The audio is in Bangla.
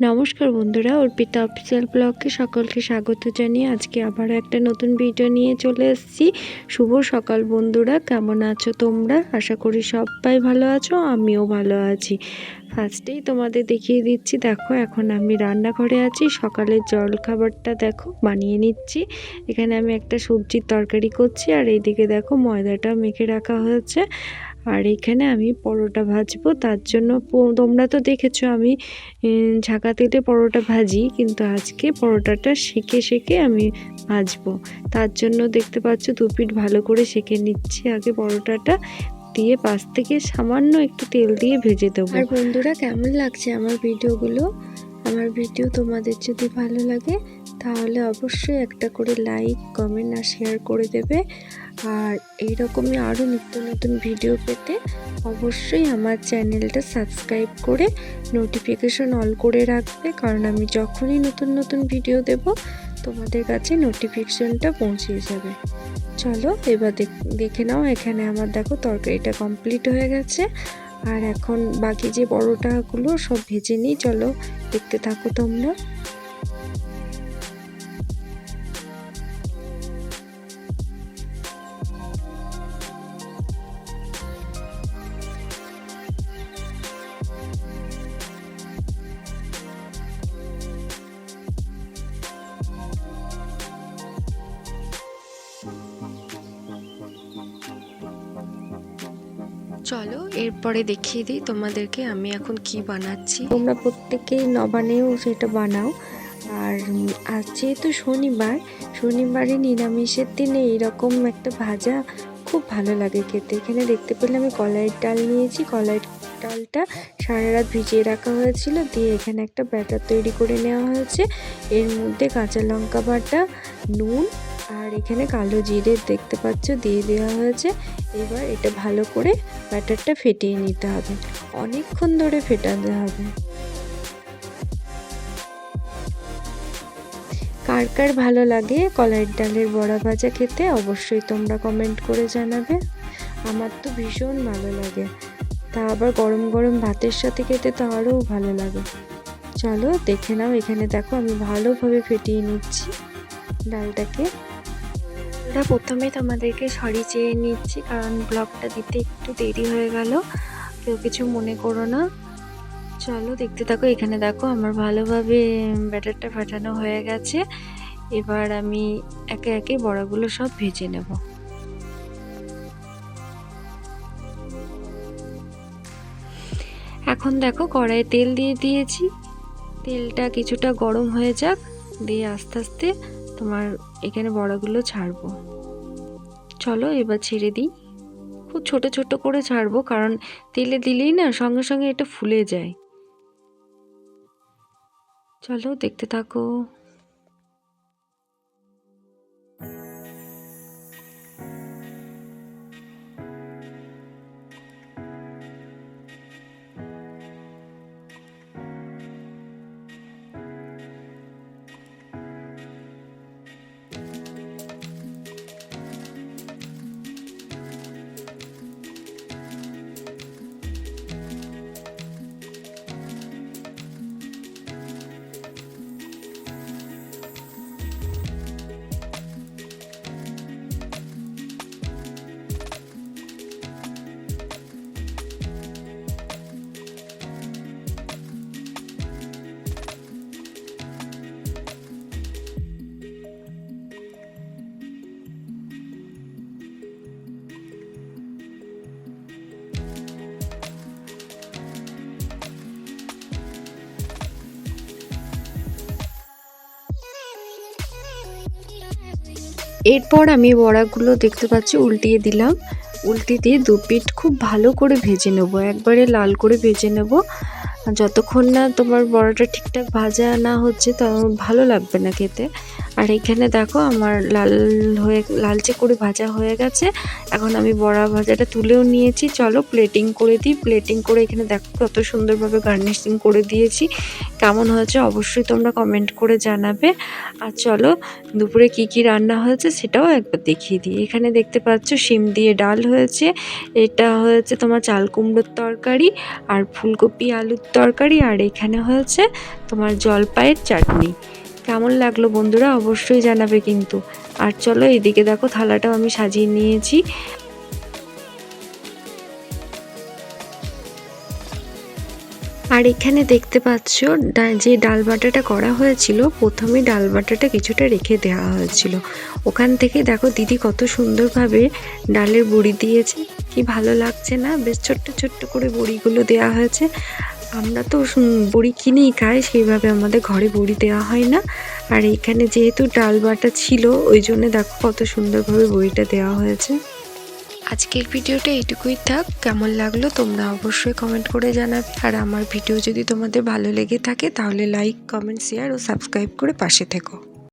নমস্কার বন্ধুরা, অর্পিতা অফিসিয়াল ব্লগকে সকলকে স্বাগত জানিয়ে আজকে আবার একটা নতুন ভিডিও নিয়ে চলে এসেছি। শুভ সকাল বন্ধুরা, কেমন আছো তোমরা? আশা করি সবাই ভালো আছো, আমিও ভালো আছি। ফার্স্টেই তোমাদের দেখিয়ে দিচ্ছি, দেখো এখন আমি রান্নাঘরে আছি সকালের জল খাবারটা দেখো বানিয়ে নিচ্ছি। এখানে আমি একটা সবজির তরকারি করছি আর এইদিকে দেখো ময়দাটা মেখে রাখা হয়েছে। আর এখানে আমি পরোটা ভাজবো, তার জন্য তোমরা তো দেখেছ আমি ঝাঁকা তেলে পরোটা ভাজি, কিন্তু আজকে পরোটাটা সেকে সেকে আমি ভাজবো। তার জন্য দেখতে পাচ্ছ দু পিঠ ভালো করে সেকে নিচ্ছি আগে পরোটাটা, দিয়ে পাশ থেকে সামান্য একটু তেল দিয়ে ভেজে দেবো। আর বন্ধুরা, কেমন লাগছে আমার ভিডিওগুলো? আমার ভিডিও তোমাদের যদি ভালো লাগে তাহলে অবশ্যই একটা করে লাইক কমেন্ট আর শেয়ার করে দেবে। আর এইরকমই আরও নিত্য নতুন ভিডিও পেতে অবশ্যই আমার চ্যানেলটা সাবস্ক্রাইব করে নোটিফিকেশন অল করে রাখবে। কারণ আমি যখনই নতুন নতুন ভিডিও দেব, তোমাদের কাছে নোটিফিকেশনটা পৌঁছে যাবে। চলো, এবার দেখ- নাও, এখানে আমার দেখো তরকারিটা কমপ্লিট হয়ে গেছে। আর এখন বাকি যে পরোটাগুলো সব ভেজে নিই, চলো দেখতে থাকো তোমরা। চলো, এরপরে দেখিয়ে দিই তোমাদেরকে আমি এখন কি বানাচ্ছি। তোমরা প্রত্যেকেই নবানেও সেটা বানাও। আর আজ যেহেতু শনিবার শনিবারে নিরামিষের দিনে এইরকম একটা ভাজা খুব ভালো লাগে খেতে। এখানে দেখতে পেলে আমি কলাইয়ের ডাল নিয়েছি। কলাইয়ের ডালটা সারা রাত ভিজিয়ে রাখা হয়েছিল। দিয়ে এখানে একটা ব্যাটার তৈরি করে নেওয়া হয়েছে। এর মধ্যে কাঁচা লঙ্কা বাটা, নুন আর এখানে কালো জিরে দেখতে পাচ্ছ, দিয়ে দেওয়া হয়েছে। এবার এটা ভালো করে ব্যাটারটা ফেটিয়ে নিতে হবে। অনেকক্ষণ ধরে ফেটাতে হবে। কার কার ভালো লাগে কলাইয়ের ডালের বড়া ভাজা খেতে, অবশ্যই তোমরা কমেন্ট করে জানাবে। আমার তো ভীষণ ভালো লাগে। তা আবার গরম গরম ভাতের সাথে খেতে তো আরও ভালো লাগে। চলো দেখে নাও, এখানে দেখো আমি ভালোভাবে ফেটিয়ে নিচ্ছি ডালটাকে। আমরা প্রথমে তোমাদেরকে সরি চেয়ে নিচ্ছি, কারণ ব্লগটা দিতে একটু দেরি হয়ে গেল। কেউ কিছু মনে করো না। চলো দেখতে থাকো, এখানে দেখো আমার ভালোভাবে ব্যাটারটা ফাটানো হয়ে গেছে। এবার আমি একে একে বড়াগুলো সব ভেজে নেব। এখন দেখো কড়াইয়ে তেল দিয়ে দিয়েছি। তেলটা কিছুটা গরম হয়ে যাক, দিয়ে আস্তে আস্তে তোমার এখানে বড়াগুলো ছাড়বো। চলো এবার ছেড়ে দিই। খুব ছোট ছোট করে ছাড়বো, কারণ তেলে দিলেই না সঙ্গে সঙ্গে এটা ফুলে যায়। চলো দেখতে থাকো। এরপর আমি বড়াগুলো দেখতে পাচ্ছি, উল্টিয়ে দিলাম। উল্টে দিয়ে দু পিঠ খুব ভালো করে ভেজে নেব। একবারে লাল করে ভেজে নেব। যতক্ষণ না তোমার বড়াটা ঠিকঠাক ভাজা না হচ্ছে, তখন ভালো লাগবে না খেতে। আর এখানে দেখো আমার লাল হয়ে লালচে করে ভাজা হয়ে গেছে। এখন আমি বড়া ভাজাটা তুলেও নিয়েছি। চলো প্লেটিং করে দিই। প্লেটিং করে এখানে দেখো কত সুন্দরভাবে গার্নিশিং করে দিয়েছি। কেমন হয়েছে অবশ্যই তোমরা কমেন্ট করে জানাবে। আর চলো দুপুরে কি কি রান্না হয়েছে সেটাও একবার দেখিয়ে দিই। এখানে দেখতে পাচ্ছ শিম দিয়ে ডাল হয়েছে। এটা হয়েছে তোমার চাল কুমড়োর তরকারি আর ফুলকপি আলুর তরকারি। আর এখানে হয়েছে তোমার জলপাইয়ের চাটনি। কেমন লাগল বন্ধুরা অবশ্যই জানাবে কিন্তু। আর চলো এদিকে দেখো থালাটাও আমি সাজিয়ে নিয়েছি। আর এখানে দেখতে পাচ্ছ যে ডাল বাটাটা করা হয়েছিল, প্রথমে ডাল বাটাটা কিছুটা রেখে দেওয়া হয়েছিল। ওখান থেকে দেখো দিদি কত সুন্দরভাবে ডালের বড়ি দিয়েছে। কি ভালো লাগছে না? বেশ ছোট্ট ছোট্ট করে বড়িগুলো দেওয়া হয়েছে। আমরা তো বড়ি কিনেই খাই, সেইভাবে আমাদের ঘরে বড়ি দেওয়া হয় না। আর এখানে যেহেতু ডাল বাটা ছিল, ওই জন্য দেখো কত সুন্দরভাবে বড়িটা দেওয়া হয়েছে। আজকের ভিডিওটা এটুকুই থাক। কেমন লাগল তোমরা অবশ্যই কমেন্ট করে জানাবে। আর আমার ভিডিও যদি তোমাদের ভালো লেগে থাকে, তাহলে লাইক কমেন্ট শেয়ার ও সাবস্ক্রাইব করে পাশে থেকো।